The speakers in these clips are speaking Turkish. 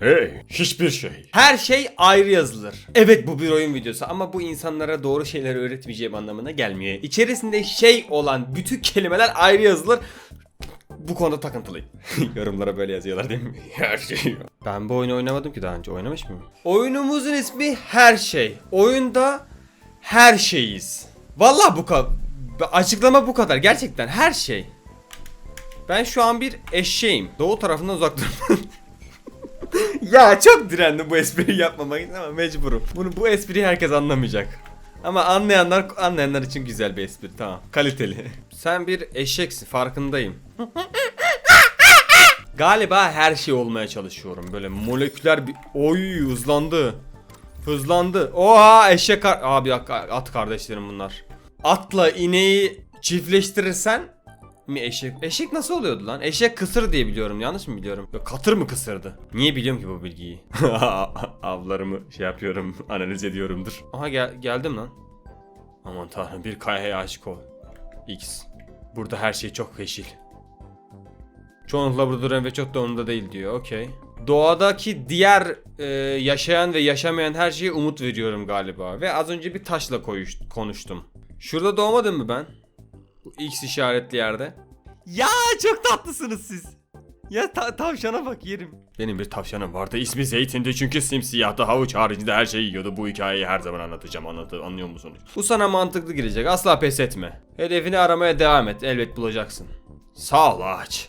Hey, hiçbir şey. Her şey ayrı yazılır. Evet bu bir oyun videosu ama bu insanlara doğru şeyleri öğretmeyeceğim anlamına gelmiyor. İçerisinde şey olan bütün kelimeler ayrı yazılır. Bu konuda takıntılıyım. Yorumlara böyle yazıyorlar değil mi? Her şey. Ben bu oyunu oynamadım ki daha önce. Oynamış mıyım? Oyunumuzun ismi Her Şey. Oyunda her şeyiz. Vallahi bu kadar. Açıklama bu kadar. Gerçekten her şey. Ben şu an bir eşeğim. Doğu tarafından uzak durun. ya çok direndim bu espriyi yapmamak için ama mecburum. Bunu bu espriyi herkes anlamayacak. Ama anlayanlar anlayanlar için güzel bir espri tamam. Kaliteli. Sen bir eşeksin farkındayım. Galiba her şey olmaya çalışıyorum. Böyle moleküler bir... Oy hızlandı. Hızlandı. Oha eşek. Abi at kardeşlerim bunlar. Atla ineği çiftleştirirsen mi eşek? Eşek nasıl oluyordu lan? Eşek kısır diye biliyorum. Yanlış mı biliyorum? Yok katır mı kısırdı? Niye biliyorum ki bu bilgiyi? Avlarımı şey yapıyorum, analiz ediyorumdur. Aha gel geldim lan. Aman tanrım bir kayaya aşık ol. X. Burada her şey çok yeşil. Çoğunlukla burada duran ve çok da umurumda değil diyor. Okey. Doğadaki diğer e, yaşayan ve yaşamayan her şeye umut veriyorum galiba. Ve az önce bir taşla koyuş, konuştum. Şurada doğmadım mı ben? X işaretli yerde. Ya çok tatlısınız siz. Ya ta- tavşana bak yerim. Benim bir tavşanım vardı. İsmi Zeytin'di çünkü simsiyahtı. Havuç haricinde her şeyi yiyordu. Bu hikayeyi her zaman anlatacağım. Anlatı, anlıyor musunuz? Bu sana mantıklı gelecek. Asla pes etme. Hedefini aramaya devam et. Elbet bulacaksın. Sağ ol ağaç.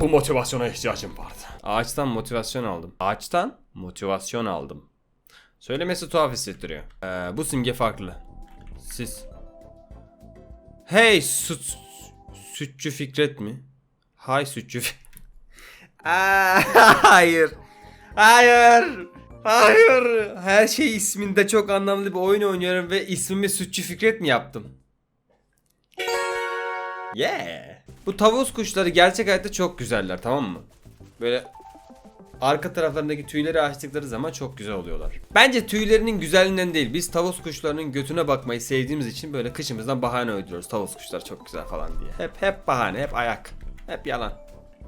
Bu motivasyona ihtiyacım vardı. Ağaçtan motivasyon aldım. Ağaçtan motivasyon aldım. Söylemesi tuhaf hissettiriyor. Ee, bu simge farklı. Siz. Hey süt, sütçü Fikret mi? Hay sütçü Hayır. Hayır. Hayır. Her şey isminde çok anlamlı bir oyun oynuyorum ve ismimi Sütçü Fikret mi yaptım? Yeah. Bu tavus kuşları gerçek hayatta çok güzeller tamam mı? Böyle arka taraflarındaki tüyleri açtıkları zaman çok güzel oluyorlar. Bence tüylerinin güzelliğinden değil biz tavus kuşlarının götüne bakmayı sevdiğimiz için böyle kışımızdan bahane uyduruyoruz. Tavus kuşlar çok güzel falan diye. Hep hep bahane, hep ayak. Hep yalan.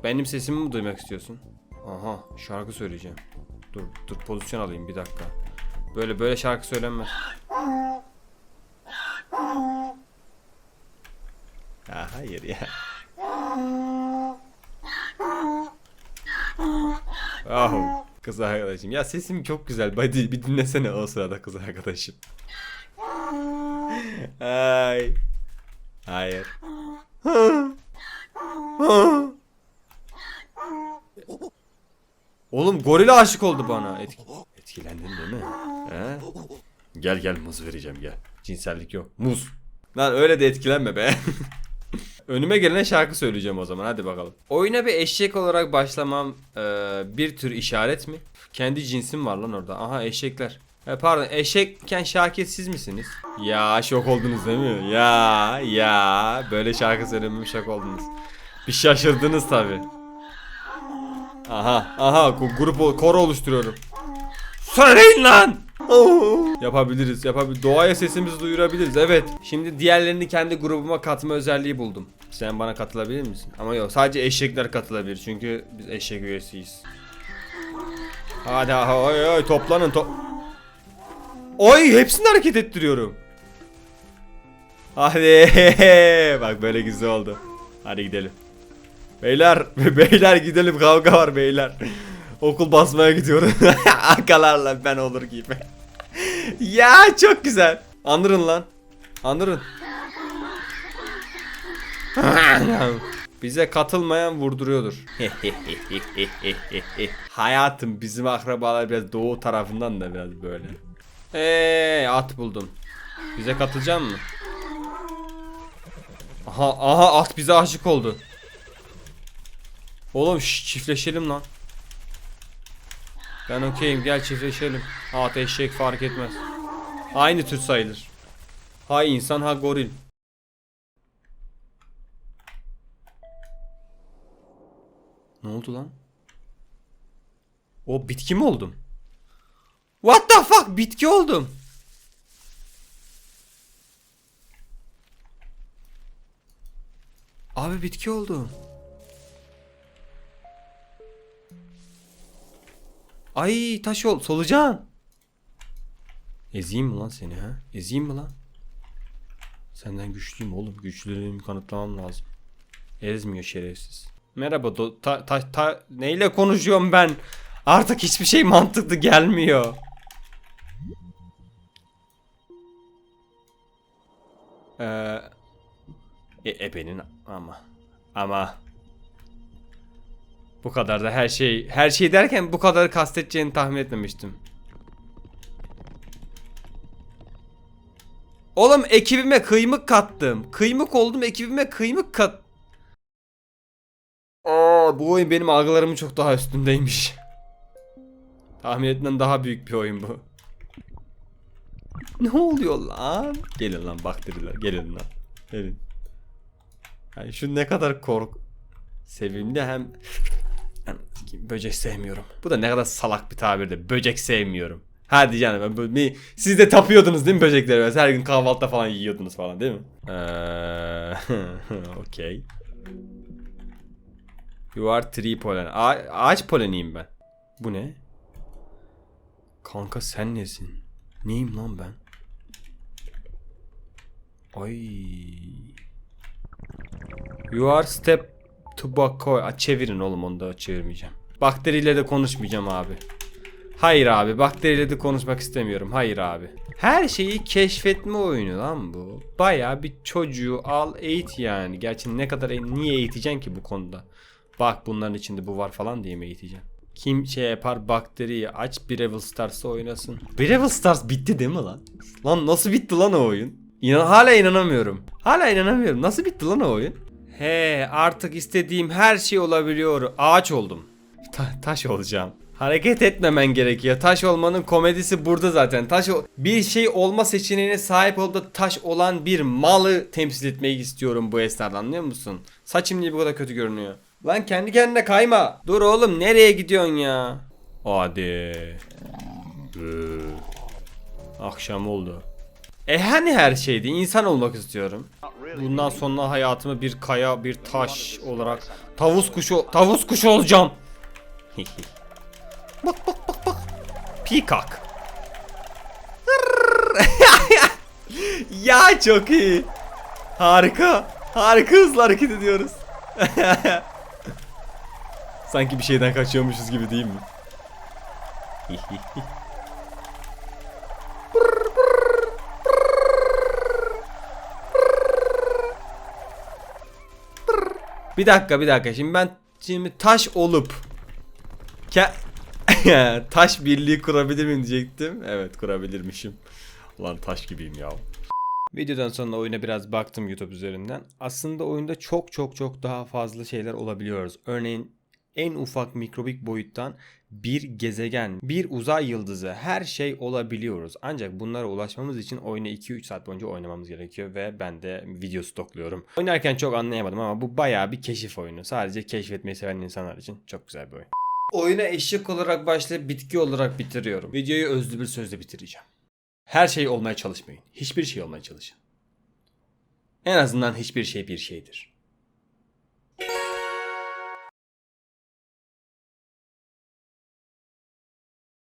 Benim sesimi mi duymak istiyorsun? Aha şarkı söyleyeceğim. Dur dur pozisyon alayım bir dakika. Böyle böyle şarkı söylenmez. Ya hayır ya. Ah kız arkadaşım. Ya sesim çok güzel. Hadi bir dinlesene o sırada kız arkadaşım. Ay. Hayır. Oğlum gorila aşık oldu bana. Etki etkilendin değil mi? He? Gel gel muz vereceğim gel. Cinsellik yok. Muz. Lan öyle de etkilenme be. Önüme gelene şarkı söyleyeceğim o zaman hadi bakalım. Oyuna bir eşek olarak başlamam e, bir tür işaret mi? Kendi cinsim var lan orada. Aha eşekler. E, pardon eşekken Şakir siz misiniz? Ya şok oldunuz değil mi? Ya ya böyle şarkı söylemem şok oldunuz. Bir şaşırdınız tabi. Aha aha grup koro oluşturuyorum. Söyleyin lan! Oo. Yapabiliriz, yapabiliriz. Doğaya sesimizi duyurabiliriz. Evet. Şimdi diğerlerini kendi grubuma katma özelliği buldum. Sen bana katılabilir misin? Ama yok, sadece eşekler katılabilir. Çünkü biz eşek üyesiyiz. Hadi ha, oy oy toplanın top. Oy hepsini hareket ettiriyorum. Hadi bak böyle güzel oldu. Hadi gidelim. Beyler, beyler gidelim kavga var beyler. Okul basmaya gidiyorum. Arkalarla ben olur gibi. Ya çok güzel. Anırın lan. Anırın. Bize katılmayan vurduruyordur. Hayatım bizim akrabalar biraz doğu tarafından da biraz böyle. Eee at buldum. Bize katılacak mı? Aha aha at bize aşık oldu. Oğlum şş, çiftleşelim lan. Ben okeyim gel çiftleşelim. At eşek fark etmez. Aynı tür sayılır. Ha insan ha goril. Ne oldu lan? O bitki mi oldum? What the fuck bitki oldum. Abi bitki oldum. Ay taş ol. Solucan. Ezeyim mi lan seni ha? Ezeyim mi lan? Senden güçlüyüm oğlum. Güçlülüğümü kanıtlamam lazım. Ezmiyor şerefsiz. Merhaba do ta, ta, ta, neyle konuşuyorum ben? Artık hiçbir şey mantıklı gelmiyor. Ee, e, ebenin ama ama bu kadar da her şey her şey derken bu kadar kasteteceğini tahmin etmemiştim. Oğlum ekibime kıymık kattım. Kıymık oldum ekibime kıymık kat. Aa, bu oyun benim algılarımın çok daha üstündeymiş. Tahmin etmem daha büyük bir oyun bu. Ne oluyor lan? Gelin lan bakteriler gelin lan. Gelin. Yani şu ne kadar kork sevimli hem böcek sevmiyorum. Bu da ne kadar salak bir tabirdi. Böcek sevmiyorum. Hadi canım ben siz de tapıyordunuz değil mi böcekleri? Her gün kahvaltıda falan yiyordunuz falan değil mi? Eee okey. You are tree pollen. A- ağaç poleniyim ben. Bu ne? Kanka sen nesin? Neyim lan ben? Ay. You are step tobacco. Aa, Çevirin oğlum onu da çevirmeyeceğim. Bakteriyle de konuşmayacağım abi. Hayır abi bakteriyle de konuşmak istemiyorum. Hayır abi. Her şeyi keşfetme oyunu lan bu. Baya bir çocuğu al eğit yani. Gerçi ne kadar niye eğiteceksin ki bu konuda? Bak bunların içinde bu var falan diye mi eğiteceksin? Kim şey yapar bakteriyi aç Brawl Stars'ı oynasın. Brawl Stars bitti değil mi lan? Lan nasıl bitti lan o oyun? İnan hala inanamıyorum. Hala inanamıyorum. Nasıl bitti lan o oyun? He artık istediğim her şey olabiliyor. Ağaç oldum. Ta- taş olacağım. Hareket etmemen gerekiyor. Taş olmanın komedisi burada zaten. Taş bir şey olma seçeneğine sahip olup da taş olan bir malı temsil etmeyi istiyorum bu esnada anlıyor musun? Saçım niye bu kadar kötü görünüyor? Lan kendi kendine kayma. Dur oğlum nereye gidiyorsun ya? Hadi. Ee, Akşam oldu. E hani her şeydi insan olmak istiyorum. Bundan sonra hayatımı bir kaya, bir taş olarak tavus kuşu, tavus kuşu olacağım. bak bak bak bak. Peacock. ya çok iyi. Harika. Harika hızlı hareket ediyoruz. Sanki bir şeyden kaçıyormuşuz gibi değil mi? Bir dakika bir dakika şimdi ben şimdi taş olup Ke taş birliği kurabilir miyim diyecektim. Evet kurabilirmişim. Ulan taş gibiyim ya. Videodan sonra oyuna biraz baktım YouTube üzerinden. Aslında oyunda çok çok çok daha fazla şeyler olabiliyoruz. Örneğin en ufak mikrobik boyuttan bir gezegen, bir uzay yıldızı her şey olabiliyoruz. Ancak bunlara ulaşmamız için oyunu 2-3 saat boyunca oynamamız gerekiyor ve ben de video stokluyorum. Oynarken çok anlayamadım ama bu bayağı bir keşif oyunu. Sadece keşfetmeyi seven insanlar için çok güzel bir oyun. Oyuna eşek olarak başlayıp bitki olarak bitiriyorum. Videoyu özlü bir sözle bitireceğim. Her şey olmaya çalışmayın. Hiçbir şey olmaya çalışın. En azından hiçbir şey bir şeydir.